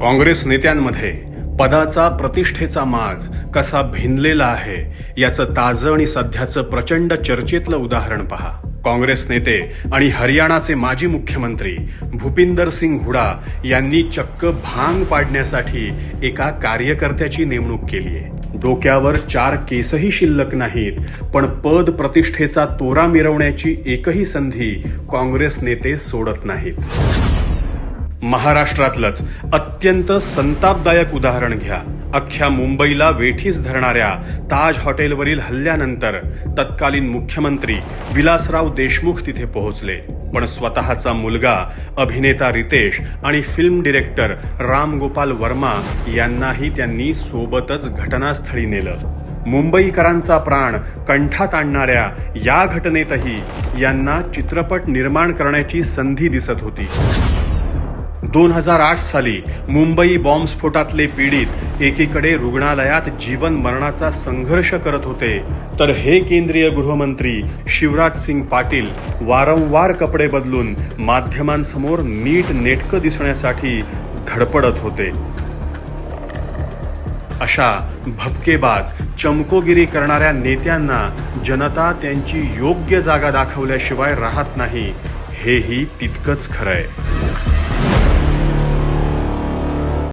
काँग्रेस नेत्यांमध्ये पदाचा प्रतिष्ठेचा माज कसा भिनलेला आहे याचं ताजं आणि सध्याचं प्रचंड चर्चेतलं उदाहरण पहा. काँग्रेस नेते आणि हरियाणाचे माजी मुख्यमंत्री भूपिंदर सिंग हुडा यांनी चक्क भांग पाडण्यासाठी एका कार्यकर्त्याची नेमणूक केली आहे. डोक्यावर चार केसही शिल्लक नाहीत पण पद प्रतिष्ठेचा तोरा मिरवण्याची एकही संधी काँग्रेस नेते सोडत नाहीत. महाराष्ट्रातलंच अत्यंत संतापदायक उदाहरण घ्या. अख्ख्या मुंबईला वेठीस धरणाऱ्या ताज हॉटेलवरील हल्ल्यानंतर तत्कालीन मुख्यमंत्री विलासराव देशमुख तिथे पोहोचले. पण स्वतःचा मुलगा अभिनेता रितेश आणि फिल्म डिरेक्टर राम गोपाल वर्मा यांनाही त्यांनी सोबतच घटनास्थळी नेलं. मुंबईकरांचा प्राण कंठात आणणाऱ्या या घटनेतही यांना चित्रपट निर्माण करण्याची संधी दिसत होती. दोन हजार आठ साली मुंबई बॉम्बस्फोटातले पीडित एकीकडे रुग्णालयात जीवन मरणाचा संघर्ष करत होते. तर हे केंद्रीय गृहमंत्री शिवराज सिंग पाटील वारंवार कपडे बदलून माध्यमांसमोर नीट नेटकं दिसण्यासाठी धडपडत होते. अशा भपकेबाज चमकोगिरी करणाऱ्या नेत्यांना जनता त्यांची योग्य जागा दाखवल्याशिवाय राहत नाही. हेही तितकंच खरंय.